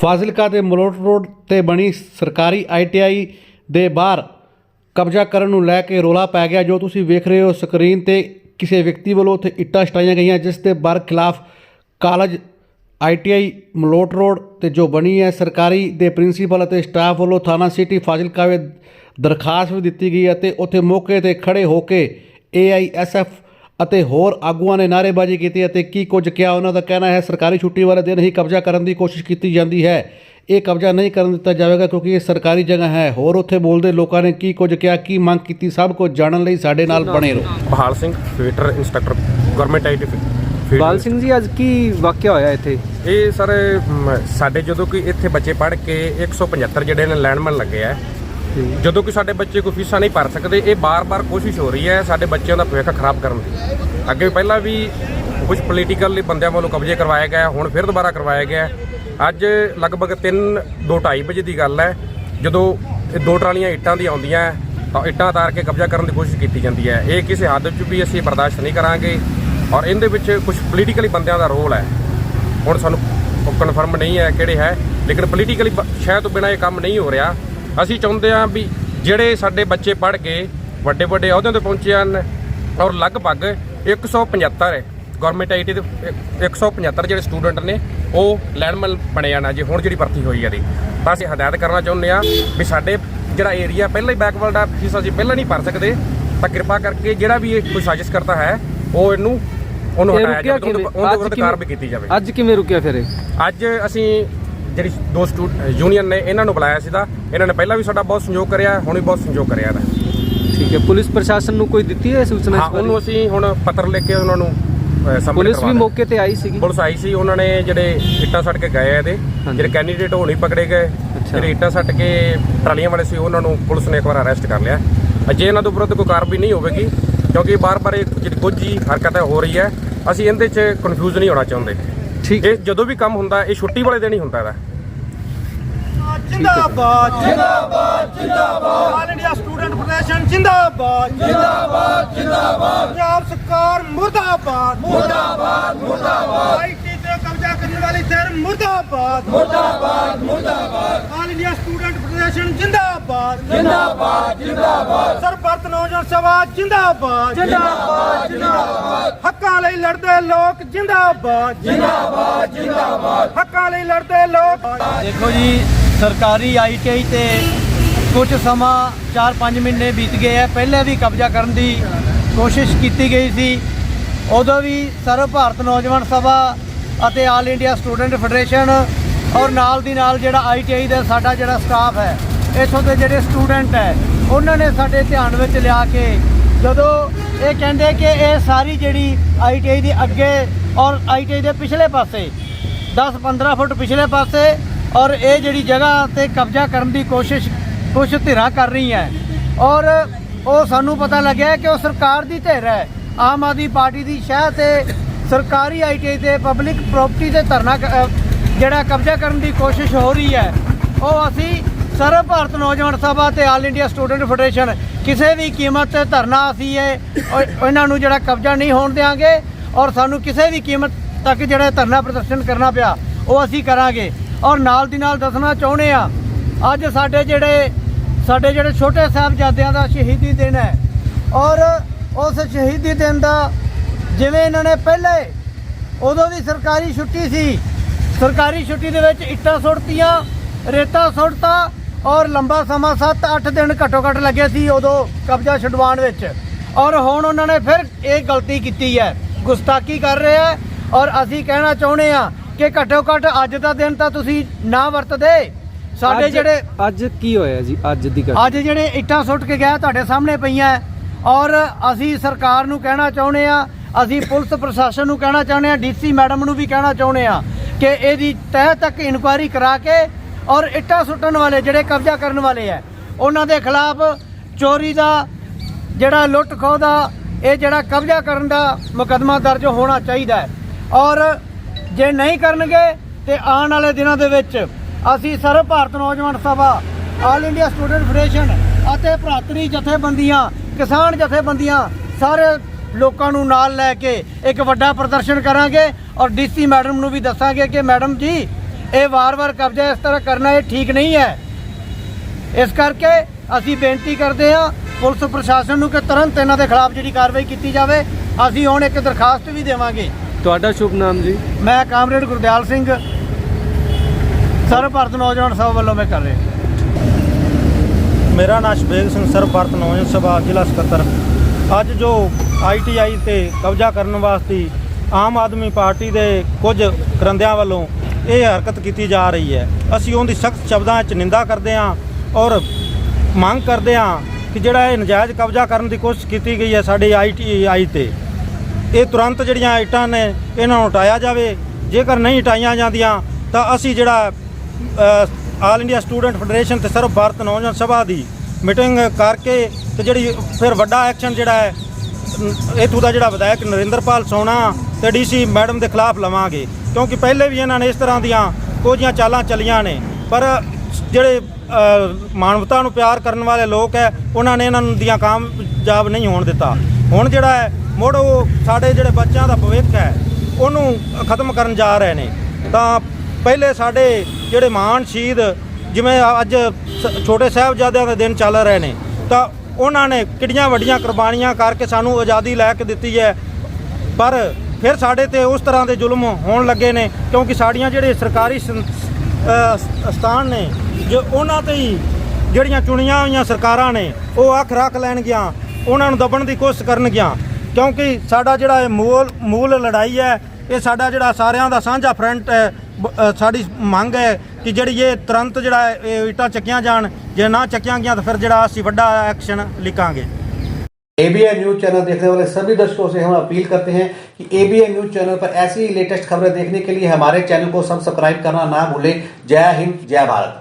ਫਾਜ਼ਿਲਕਾ ਦੇ ਮਲੋਟ ਰੋਡ ਤੇ ਬਣੀ ਸਰਕਾਰੀ ਆਈਟੀਆਈ ਦੇ ਬਾਹਰ ਕਬਜ਼ਾ ਕਰਨ ਨੂੰ ਲੈ ਕੇ ਰੋਲਾ ਪੈ ਗਿਆ। ਜੋ ਤੁਸੀਂ ਵੇਖ ਰਹੇ ਹੋ ਸਕਰੀਨ ਤੇ, ਕਿਸੇ ਵਿਅਕਤੀ ਵੱਲੋਂ ਉੱਥੇ ਇੱਟਾਂ ਛਟਾਈਆਂ ਗਈਆਂ, ਜਿਸ ਦੇ ਬਰ ਖਿਲਾਫ ਕਾਲਜ ਆਈਟੀਆਈ ਮਲੋਟ ਰੋਡ ਤੇ ਜੋ ਬਣੀ ਹੈ, ਸਰਕਾਰੀ ਦੇ ਪ੍ਰਿੰਸੀਪਲ ਅਤੇ ਸਟਾਫ ਵੱਲੋਂ ਥਾਣਾ ਸਿਟੀ ਫਾਜ਼ਿਲਕਾ ਵਿੱਚ ਦਰਖਾਸਤ ਵੀ ਦਿੱਤੀ ਗਈ ਅਤੇ ਉੱਥੇ ਮੌਕੇ ਤੇ ਖੜੇ ਹੋ ਕੇ ਏਆਈਐਸਐਫ ਅਤੇ ਹੋਰ ਆਗੂਆਂ ਨੇ ਨਾਅਰੇਬਾਜ਼ੀ ਕੀਤੀ ਅਤੇ ਕੀ ਕੁਝ ਕਿਹਾ? ਉਹਨਾਂ ਦਾ ਕਹਿਣਾ ਹੈ ਸਰਕਾਰੀ ਛੁੱਟੀ ਵਾਲੇ ਦਿਨ ਹੀ ਕਬਜ਼ਾ ਕਰਨ ਦੀ ਕੋਸ਼ਿਸ਼ ਕੀਤੀ ਜਾਂਦੀ ਹੈ। ਇਹ ਕਬਜ਼ਾ ਨਹੀਂ ਕਰਨ ਦਿੱਤਾ ਜਾਵੇਗਾ ਕਿਉਂਕਿ ਇਹ ਸਰਕਾਰੀ ਜਗ੍ਹਾ ਹੈ। ਹੋਰ ਉੱਥੇ ਬੋਲਦੇ ਲੋਕਾਂ ਨੇ ਕੀ ਕੁਝ ਕਿਹਾ ਕੀ ਮੰਗ ਕੀਤੀ? ਸਭ ਕੁਝ ਜਾਣਨ ਲਈ ਸਾਡੇ ਨਾਲ ਬਣੇ ਰਹੋ। Bahal Singh fitter instructor government IT Bal Singh ji ਅੱਜ ਕੀ ਵਾਕਿਆ ਹੋਇਆ ਇੱਥੇ? ਇਹ ਸਰ ਸਾਡੇ ਜਦੋਂ ਕਿ ਇੱਥੇ ਬੱਚੇ ਪੜ੍ਹ ਕੇ 175 ਜਿਹੜੇ ਨੇ ਲੈਂਡਮੈਨ ਲੱਗੇ ਆ ਜਦੋਂ ਕਿ ਸਾਡੇ ਬੱਚੇ ਕੋਈ ਫੀਸਾਂ ਨਹੀਂ ਭਰ ਸਕਦੇ, ਇਹ ਬਾਰ-ਬਾਰ ਕੋਸ਼ਿਸ਼ ਹੋ ਰਹੀ ਹੈ ਸਾਡੇ ਬੱਚਿਆਂ ਦਾ ਭਵਿੱਖ ਖਰਾਬ ਕਰਨ ਦੀ। ਅੱਗੇ ਪਹਿਲਾਂ ਵੀ ਕੁਝ ਪੋਲੀਟੀਕਲ ਬੰਦਿਆਂ ਵੱਲੋਂ ਕਬਜ਼ੇ ਕਰਵਾਏ ਗਏ, ਹੁਣ ਫਿਰ ਦੁਬਾਰਾ ਕਰਵਾਇਆ ਗਿਆ ਅੱਜ ਲਗਭਗ 3 2:30 ਵਜੇ ਦੀ ਗੱਲ ਹੈ। ਜਦੋਂ ਇਹ ਦੋ ਟਰਾਲੀਆਂ ਇੱਟਾਂ ਦੀ ਆਉਂਦੀਆਂ, ਤਾਂ ਇੱਟਾਂ ਉਤਾਰ ਕੇ ਕਬਜ਼ਾ ਕਰਨ ਦੀ ਕੋਸ਼ਿਸ਼ ਕੀਤੀ ਜਾਂਦੀ ਹੈ। ਇਹ ਕਿਸੇ ਹੱਦ 'ਚ ਵੀ ਅਸੀਂ ਬਰਦਾਸ਼ਤ ਨਹੀਂ ਕਰਾਂਗੇ ਔਰ ਇਹਦੇ ਵਿੱਚ ਕੁਝ ਪੋਲੀਟੀਕਲੀ ਬੰਦਿਆਂ ਦਾ ਰੋਲ ਹੈ। ਹੁਣ ਸਾਨੂੰ ਕਨਫਰਮ ਨਹੀਂ ਹੈ ਕਿਹੜੇ ਹੈ, ਲੇਕਿਨ ਪੋਲੀਟੀਕਲੀ ਸ਼ਾਇਦ ਤੋਂ ਬਿਨਾਂ ਇਹ ਕੰਮ ਨਹੀਂ ਹੋ ਰਿਹਾ। ਅਸੀਂ ਚਾਹੁੰਦੇ ਹਾਂ ਵੀ ਜਿਹੜੇ ਸਾਡੇ ਬੱਚੇ ਪੜ੍ਹ ਕੇ ਵੱਡੇ ਵੱਡੇ ਅਹੁਦਿਆਂ ਤੇ ਪਹੁੰਚੇ ਹਨ ਔਰ ਲਗਭਗ 175 ਗਵਰਨਮੈਂਟ ਆਈਟੀ ਦੇ 175 ਜਿਹੜੇ ਸਟੂਡੈਂਟ ਨੇ ਉਹ ਲੈਂਡਮੈਨ ਬਣੇ ਹਨ ਜੀ ਹੁਣ ਜਿਹੜੀ ਭਰਤੀ ਹੋਈ ਹੈ ਦੀ ਤਾਂ ਅਸੀਂ ਹਦਾਇਤ ਕਰਨਾ ਚਾਹੁੰਦੇ ਹਾਂ ਵੀ ਸਾਡੇ ਜਿਹੜਾ ਏਰੀਆ ਪਹਿਲਾਂ ਹੀ ਬੈਕਵਰਡ ਆ ਫੀਸ ਅਸੀਂ ਪਹਿਲਾਂ ਨਹੀਂ ਭਰ ਸਕਦੇ। ਤਾਂ ਕਿਰਪਾ ਕਰਕੇ ਜਿਹੜਾ ਵੀ ਇਹ ਕੋਈ ਸਾਜ਼ਿਸ਼ ਕਰਦਾ ਹੈ ਉਹ ਇਹਨੂੰ ਉਹਨੂੰ ਹਟਾਇਆ ਜਾਵੇ ਉਹਦੇ ਵਿਰੁੱਧ ਕਾਰਵਾਈ ਕੀਤੀ ਜਾਵੇ। ਅੱਜ ਕਿਵੇਂ ਰੁਕਿਆ ਫਿਰ ਅੱਜ ਅਸੀਂ ਜਿਹੜੀ ਦੋ ਸਟੂਡ ਯੂਨੀਅਨ ਨੇ ਇਹਨਾਂ ਨੂੰ ਬੁਲਾਇਆ ਸੀਗਾ। ਇਹਨਾਂ ਨੇ ਪਹਿਲਾਂ ਵੀ ਸਾਡਾ ਬਹੁਤ ਸਹਿਯੋਗ ਕਰਿਆ ਹੁਣ ਵੀ ਬਹੁਤ ਸਹਿਯੋਗ ਕਰਿਆ ਹੈ ਠੀਕ ਹੈ ਪੁਲਿਸ ਪ੍ਰਸ਼ਾਸਨ ਨੂੰ ਕੋਈ ਦਿੱਤੀ ਹੈ ਸੂਚਨਾ ਹਾਂ ਇਸ ਬਾਰੇ? ਉਹਨੂੰ ਅਸੀਂ ਹੁਣ ਪੱਤਰ ਲਿਖ ਕੇ ਉਹਨਾਂ ਨੂੰ ਪੁਲਿਸ ਵੀ ਮੌਕੇ ਤੇ ਆਈ ਸੀਗੀ। ਪੁਲਿਸ ਆਈ ਸੀ ਉਹਨਾਂ ਨੇ ਜਿਹੜੇ ਇੱਟਾਂ ਸੱਟ ਕੇ ਗਏ ਆ ਇਹਦੇ। ਜਿਹੜੇ ਕੈਂਡੀਡੇਟ ਨਹੀਂ ਪਕੜੇ ਗਏ। ਜਿਹੜੇ ਇੱਟਾਂ ਸੱਟ ਕੇ ਟਰਾਲੀਆਂ ਵਾਲੇ ਸੀ ਉਹਨਾਂ ਨੂੰ ਪੁਲਿਸ ਨੇ ਇੱਕ ਵਾਰ ਅਰੈਸਟ ਕਰ ਲਿਆ। ਅਜੇ ਇਹਨਾਂ ਦੇ ਵਿਰੁੱਧ ਕੋਈ ਕਾਰਵਾਈ ਨਹੀਂ ਹੋਵੇਗੀ ਕਿਉਂਕਿ ਬਾਰ-ਬਾਰ ਇਹ ਜਿਹੜੀ ਕੁਝ ਹੀ ਹਰਕਤਾਂ ਹੋ ਰਹੀ ਹੈ ਅਸੀਂ ਇਹਦੇ 'ਚ ਕਨਫਿਊਜ਼ ਨਹੀਂ ਹੋਣਾ ਚਾਹੁੰਦੇ। ਠੀਕ। ਇਹ ਜਦੋਂ ਵੀ ਕੰਮ ਹੁੰਦਾ ਇਹ ਛੁੱਟੀ ਵਾਲੇ ਦਿਨ ਹੀ ਹੁੰਦਾ ਇਹਦਾ। ਜਿੰਦਾਬਾਦ ਜਿੰਦਾਬਾਦ ਜਿੰਦਾਬਾਦ। ਆਲ ਇੰਡੀਆ ਸਟੂਡੈਂਟ ਫੈਡਰੇਸ਼ਨ ਜਿੰਦਾਬਾਦ ਜਿੰਦਾਬਾਦ ਜਿੰਦਾਬਾਦ। ਪੰਜਾਬ ਸਰਕਾਰ ਮੁਰਦਾਬਾਦ। ਮੁਰਦਾਬਾਦ ਮੁਰਦਾਬਾਦ ਆਈਟੀ ਤੇ ਕਬਜ਼ਾ ਕਰਨ ਵਾਲੀ ਧਿਰ ਮੁਰਦਾਬਾਦ। ਮੁਰਦਾਬਾਦ ਮੁਰਦਾਬਾਦ। ਆਲ ਇੰਡੀਆ ਸਟੂਡੈਂਟ ਫੈਡਰੇਸ਼ਨ ਜਿੰਦਾਬਾਦ। ਜਿੰਦਾਬਾਦ ਜਿੰਦਾਬਾਦ। ਸਰਬੱਤ ਨੌਜਵਾਨ ਸਭਾ ਜਿੰਦਾਬਾਦ। ਜਿੰਦਾਬਾਦ ਜਿੰਦਾਬਾਦ। ਹੱਕਾਂ ਲਈ ਲੜਦੇ ਲੋਕ ਜਿੰਦਾਬਾਦ। ਜਿੰਦਾਬਾਦ ਜਿੰਦਾਬਾਦ। ਹੱਕਾਂ ਲਈ ਲੜਦੇ ਲੋਕ ਦੇਖੋ ਜੀ ਸਰਕਾਰੀ ਆਈਟੀਆਈ ਤੇ ਕੁਝ ਸਮਾਂ 4-5 ਮਹੀਨੇ ਬੀਤ ਗਏ ਆ ਪਹਿਲੇ ਵੀ ਕਬਜ਼ਾ ਕਰਨ ਦੀ ਕੋਸ਼ਿਸ਼ ਕੀਤੀ ਗਈ ਸੀ। ਉਦੋਂ ਵੀ ਸਰਵ ਭਾਰਤ ਨੌਜਵਾਨ ਸਭਾ ਅਤੇ ਆਲ ਇੰਡੀਆ ਸਟੂਡੈਂਟ ਫੈਡਰੇਸ਼ਨ ਔਰ ਨਾਲ ਦੀ ਨਾਲ ਜਿਹੜਾ ਆਈਟੀਆਈ ਦਾ ਸਾਡਾ ਜਿਹੜਾ ਸਟਾਫ ਹੈ, ਇੱਥੋਂ ਦੇ ਜਿਹੜੇ ਸਟੂਡੈਂਟ ਹੈ, ਉਹਨਾਂ ਨੇ ਸਾਡੇ ਧਿਆਨ ਵਿੱਚ ਲਿਆ ਕੇ ਜਦੋਂ ਇਹ ਕਹਿੰਦੇ ਕਿ ਇਹ ਸਾਰੀ ਜਿਹੜੀ ਆਈਟੀਆਈ ਦੀ ਅੱਗੇ ਔਰ ਆਈਟੀਆਈ ਦੇ ਪਿਛਲੇ ਪਾਸੇ 10-15 ਫੁੱਟ ਪਿਛਲੇ ਪਾਸੇ ਔਰ ਇਹ ਜਿਹੜੀ ਜਗ੍ਹਾ ਤੇ ਕਬਜ਼ਾ ਕਰਨ ਦੀ ਕੋਸ਼ਿਸ਼ ਕੁਝ ਧਿਰਾਂ ਕਰ ਰਹੀ ਹੈ ਔਰ ਉਹ ਸਾਨੂੰ ਪਤਾ ਲੱਗਿਆ ਕਿ ਉਹ ਸਰਕਾਰ ਦੀ ਧਿਰ ਹੈ, ਆਮ ਆਦਮੀ ਪਾਰਟੀ ਦੀ ਸ਼ਹਿ ਤੇ ਸਰਕਾਰੀ ਆਈਟੀ ਤੇ ਪਬਲਿਕ ਪ੍ਰਾਪਰਟੀ ਤੇ ਧਰਨਾ ਕ- ਜਿਹੜਾ ਕਬਜ਼ਾ ਕਰਨ ਦੀ ਕੋਸ਼ਿਸ਼ ਹੋ ਰਹੀ ਹੈ, ਉਹ ਅਸੀਂ ਸਰਵ ਭਾਰਤ ਨੌਜਵਾਨ ਸਭਾ ਤੇ ਆਲ ਇੰਡੀਆ ਸਟੂਡੈਂਟ ਫੈਡਰੇਸ਼ਨ ਕਿਸੇ ਵੀ ਕੀਮਤ ਤੇ ਧਰਨਾ ਅਸੀਂ ਇਹ ਇਹਨਾਂ ਨੂੰ ਜਿਹੜਾ ਕਬਜ਼ਾ ਨਹੀਂ ਹੋਣ ਦੇਵਾਂਗੇ ਔਰ ਸਾਨੂੰ ਕਿਸੇ ਵੀ ਕੀਮਤ ਤੱਕ ਜਿਹੜਾ ਧਰਨਾ ਪ੍ਰਦਰਸ਼ਨ ਕਰਨਾ ਪਿਆ, ਉਹ ਅਸੀਂ ਕਰਾਂਗੇ। ਔਰ ਨਾਲ ਦੀ ਨਾਲ ਦੱਸਣਾ ਚਾਹੁੰਦੇ ਆ ਅੱਜ ਸਾਡੇ ਜਿਹੜੇ ਸਾਡੇ ਜਿਹੜੇ ਛੋਟੇ ਸਾਹਿਬਜ਼ਾਦਿਆਂ ਦਾ ਸ਼ਹੀਦੀ ਦਿਨ ਹੈ ਔਰ ਉਸ ਸ਼ਹੀਦੀ ਦਿਨ ਦਾ ਜਿਵੇਂ ਇਹਨਾਂ ਨੇ ਪਹਿਲੇ ਉਦੋਂ ਵੀ ਸਰਕਾਰੀ ਛੁੱਟੀ ਸੀ। ਸਰਕਾਰੀ ਛੁੱਟੀ ਦੇ ਵਿੱਚ ਇੱਟਾਂ ਸੁੱਟਤੀਆਂ ਰੇਤਾ ਸੁੱਟਤਾ ਔਰ ਲੰਬਾ ਸਮਾਂ 7-8 ਦਿਨ ਘੱਟੋ ਘੱਟ ਲੱਗੇ ਸੀ ਉਦੋਂ ਕਬਜ਼ਾ ਛਡਵਾਉਣ ਵਿੱਚ। ਔਰ ਹੁਣ ਉਹਨਾਂ ਨੇ ਫਿਰ ਇਹ ਗਲਤੀ ਕੀਤੀ ਹੈ। ਗੁਸਤਾਖੀ ਕਰ ਰਹੇ ਔਰ ਅਸੀਂ ਕਹਿਣਾ ਚਾਹੁੰਦੇ ਆ ਕਿ ਘੱਟੋ ਘੱਟ ਅੱਜ ਦਾ ਦਿਨ ਤਾਂ ਤੁਸੀਂ ਨਾ ਵਰਤਦੇ। ਸਾਡੇ ਜਿਹੜੇ ਅੱਜ ਕੀ ਹੋਇਆ ਜੀ? ਅੱਜ ਦੀ ਗੱਲ ਅੱਜ ਜਿਹੜੇ ਇੱਟਾਂ ਸੁੱਟ ਕੇ ਗਏ ਤੁਹਾਡੇ ਸਾਹਮਣੇ ਪਈਆਂ। ਔਰ ਅਸੀਂ ਸਰਕਾਰ ਨੂੰ ਕਹਿਣਾ ਚਾਹੁੰਦੇ ਆ ਅਸੀਂ ਪੁਲਿਸ ਪ੍ਰਸ਼ਾਸਨ ਨੂੰ ਕਹਿਣਾ ਚਾਹੁੰਦੇ ਆ ਡੀਸੀ ਮੈਡਮ ਨੂੰ ਵੀ ਕਹਿਣਾ ਚਾਹੁੰਦੇ ਆ ਕਿ ਇਹਦੀ ਤਹਿ ਤੱਕ ਇਨਕੁਆਇਰੀ ਕਰਾ ਕੇ ਔਰ ਇੱਟਾਂ ਸੁੱਟਣ ਵਾਲੇ ਜਿਹੜੇ ਕਬਜ਼ਾ ਕਰਨ ਵਾਲੇ ਆ ਉਹਨਾਂ ਦੇ ਖਿਲਾਫ ਚੋਰੀ ਦਾ ਜਿਹੜਾ ਲੁੱਟ ਖੋਹ ਦਾ, ਇਹ ਜਿਹੜਾ ਕਬਜ਼ਾ ਕਰਨ ਦਾ ਮੁਕੱਦਮਾ ਦਰਜ ਹੋਣਾ ਚਾਹੀਦਾ ਔਰ ਜੇ ਨਹੀਂ ਕਰਨਗੇ ਤੇ ਆਉਣ ਵਾਲੇ ਦਿਨਾਂ ਦੇ ਵਿੱਚ ਅਸੀਂ Sarv Bharat Naujawan Sabha, all India student federation ਅਤੇ ਭਰਾਤਰੀ ਜਥੇਬੰਦੀਆਂ, ਕਿਸਾਨ ਜਥੇਬੰਦੀਆਂ, ਸਾਰੇ ਲੋਕਾਂ ਨੂੰ ਨਾਲ ਲੈ ਕੇ ਇੱਕ ਵੱਡਾ ਪ੍ਰਦਰਸ਼ਨ ਕਰਾਂਗੇ ਔਰ ਡੀਸੀ ਮੈਡਮ ਨੂੰ ਵੀ ਦੱਸਾਂਗੇ ਕਿ ਮੈਡਮ ਜੀ ਇਹ ਵਾਰ-ਵਾਰ ਕਬਜ਼ਾ ਇਸ ਤਰ੍ਹਾਂ ਕਰਨਾ ਇਹ ਠੀਕ ਨਹੀਂ ਹੈ। ਇਸ ਕਰਕੇ ਅਸੀਂ ਬੇਨਤੀ ਕਰਦੇ ਹਾਂ ਪੁਲਿਸ ਪ੍ਰਸ਼ਾਸਨ ਨੂੰ ਕਿ ਤੁਰੰਤ ਇਹਨਾਂ ਦੇ ਖਿਲਾਫ ਜਿਹੜੀ ਕਾਰਵਾਈ ਕੀਤੀ ਜਾਵੇ। ਅਸੀਂ ਹੁਣ ਇੱਕ ਦਰਖਾਸਤ ਵੀ ਦੇਵਾਂਗੇ। ਤੁਹਾਡਾ ਸ਼ੁਭ ਨਾਮ ਜੀ? ਮੈਂ ਕਾਮਰੇਡ ਗੁਰਦਿਆਲ ਸਿੰਘ। ਸਰਵ ਭਾਰਤ ਨੌਜਵਾਨ ਸਭਾ ਵੱਲੋਂ ਮੈਂ ਕਰ ਰਿਹਾ। ਮੇਰਾ ਨਾਮ ਸ਼ਬੇਗ ਸਿੰਘ ਸਰਬ ਭਾਰਤ ਨੌਜਵਾਨ ਸਭਾ ਜ਼ਿਲ੍ਹਾ ਸਕੱਤਰ। ਅੱਜ ਜੋ ਆਈਟੀਆਈ ਤੇ ਕਬਜ਼ਾ ਕਰਨ ਵਾਸਤੇ ਆਮ ਆਦਮੀ ਪਾਰਟੀ ਦੇ ਕੁਝ ਕਰੰਦਿਆਂ ਵੱਲੋਂ ਇਹ ਹਰਕਤ ਕੀਤੀ ਜਾ ਰਹੀ ਹੈ। ਅਸੀਂ ਉਹਦੀ ਸਖਤ ਸ਼ਬਦਾਂ 'ਚ ਨਿੰਦਾ ਕਰਦੇ ਹਾਂ ਔਰ ਮੰਗ ਕਰਦੇ ਹਾਂ ਕਿ ਜਿਹੜਾ ਇਹ ਨਜਾਇਜ਼ ਕਬਜ਼ਾ ਕਰਨ ਦੀ ਕੋਸ਼ਿਸ਼ ਕੀਤੀ ਗਈ ਹੈ ਸਾਡੇ ਆਈਟੀਆਈ ਤੇ, ਇਹ ਤੁਰੰਤ ਜਿਹੜੀਆਂ ਆਈਟਾਂ ਨੇ ਇਹਨਾਂ ਨੂੰ ਹਟਾਇਆ ਜਾਵੇ। ਜੇਕਰ ਨਹੀਂ ਹਟਾਈਆਂ ਜਾਂਦੀਆਂ, ਤਾਂ ਅਸੀਂ ਜਿਹੜਾ ਆਲ ਇੰਡੀਆ ਸਟੂਡੈਂਟ ਫੈਡਰੇਸ਼ਨ ਤੇ ਸਰਵ ਭਾਰਤ ਨੌਜਵਾਨ ਸਭਾ ਦੀ ਮੀਟਿੰਗ ਕਰਕੇ ਤੇ ਜਿਹੜੀ ਫਿਰ ਵੱਡਾ ਐਕਸ਼ਨ ਜਿਹੜਾ ਹੈ ਇੱਥੋਂ ਦਾ ਜਿਹੜਾ ਵਿਧਾਇਕ ਨਰਿੰਦਰਪਾਲ ਸੋਣਾ ਤੇ ਡੀਸੀ ਮੈਡਮ ਦੇ ਖਿਲਾਫ ਲਵਾਂਗੇ। ਕਿਉਂਕਿ ਪਹਿਲੇ ਵੀ ਇਹਨਾਂ ਨੇ ਇਸ ਤਰ੍ਹਾਂ ਦੀਆਂ ਕੋਝੀਆਂ ਚਾਲਾਂ ਚੱਲੀਆਂ ਨੇ। ਪਰ ਜਿਹੜੇ ਮਾਨਵਤਾ ਨੂੰ ਪਿਆਰ ਕਰਨ ਵਾਲੇ ਲੋਕ ਹੈ, ਉਹਨਾਂ ਨੇ ਇਹਨਾਂ ਦੀਆਂ ਕਾਮਯਾਬ ਨਹੀਂ ਹੋਣ ਦਿੱਤਾ। ਹੁਣ ਜਿਹੜਾ ਹੈ, ਮੁੜ ਉਹ ਸਾਡੇ ਜਿਹੜੇ ਬੱਚਿਆਂ ਦਾ ਭਵਿੱਖ ਹੈ, ਉਹਨੂੰ ਖਤਮ ਕਰਨ ਜਾ ਰਹੇ ਨੇ। ਤਾਂ ਪਹਿਲੇ ਸਾਡੇ ਜਿਹੜੇ ਮਹਾਨ ਸ਼ਹੀਦ, ਜਿਵੇਂ ਅੱਜ ਸ- ਛੋਟੇ ਸਾਹਿਬਜ਼ਾਦਿਆਂ ਦੇ ਦਿਨ ਚੱਲ ਰਹੇ ਨੇ, ਤਾਂ ਉਹਨਾਂ ਨੇ ਕਿੰਨੀਆਂ ਵੱਡੀਆਂ ਕੁਰਬਾਨੀਆਂ ਕਰਕੇ ਸਾਨੂੰ ਆਜ਼ਾਦੀ ਲੈ ਕੇ ਦਿੱਤੀ ਹੈ। ਪਰ ਫਿਰ ਸਾਡੇ ਤੇ ਉਸ ਤਰ੍ਹਾਂ ਦੇ ਜ਼ੁਲਮ ਹੋਣ ਲੱਗੇ ਨੇ, ਕਿਉਂਕਿ ਸਾਡੀਆਂ ਜਿਹੜੇ ਸਰਕਾਰੀ ਸੰ- ਸਥਾਨ ਨੇ, ਜੋ ਉਹਨਾਂ ਤੇ ਹੀ ਜਿਹੜੀਆਂ ਚੁਣੀਆਂ ਹੋਈਆਂ ਸਰਕਾਰਾਂ ਨੇ, ਉਹ ਅੱਖ ਰੱਖ ਲੈਣਗੀਆਂ, ਉਹਨਾਂ ਨੂੰ ਦਬਣ ਦੀ ਕੋਸ਼ਿਸ਼ ਕਰਨਗੀਆਂ। ਕਿਉਂਕਿ ਸਾਡਾ ਜਿਹੜਾ ਇਹ ਮੂਲ ਮੂਲ ਲੜਾਈ ਹੈ, ਇਹ ਸਾਡਾ ਜਿਹੜਾ ਸਾਰਿਆਂ ਦਾ ਸਾਂਝਾ ਫਰੰਟ ਹੈ ਸਾਡੀ ਮੰਗ ਹੈ ਕਿ ਜਿਹੜੀ ਇਹ ਤੁਰੰਤ ਜਿਹੜਾ ਹੈ, ਇਹ ਇੱਟਾਂ ਚੱਕੀਆਂ ਜਾਣ ਜੇ ਨਾ ਚੱਕੀਆਂ ਗਈਆਂ ਤਾਂ ਫਿਰ ਜਿਹੜਾ ਅਸੀਂ ਵੱਡਾ ਐਕਸ਼ਨ ਲਿਖਾਂਗੇ एबीएन न्यूज चैनल देखने वाले सभी दर्शकों से हम अपील करते हैं कि एबीएन न्यूज चैनल पर ऐसी ही लेटेस्ट खबरें देखने के लिए हमारे चैनल को सब्सक्राइब करना ना भूलें जय हिंद जय भारत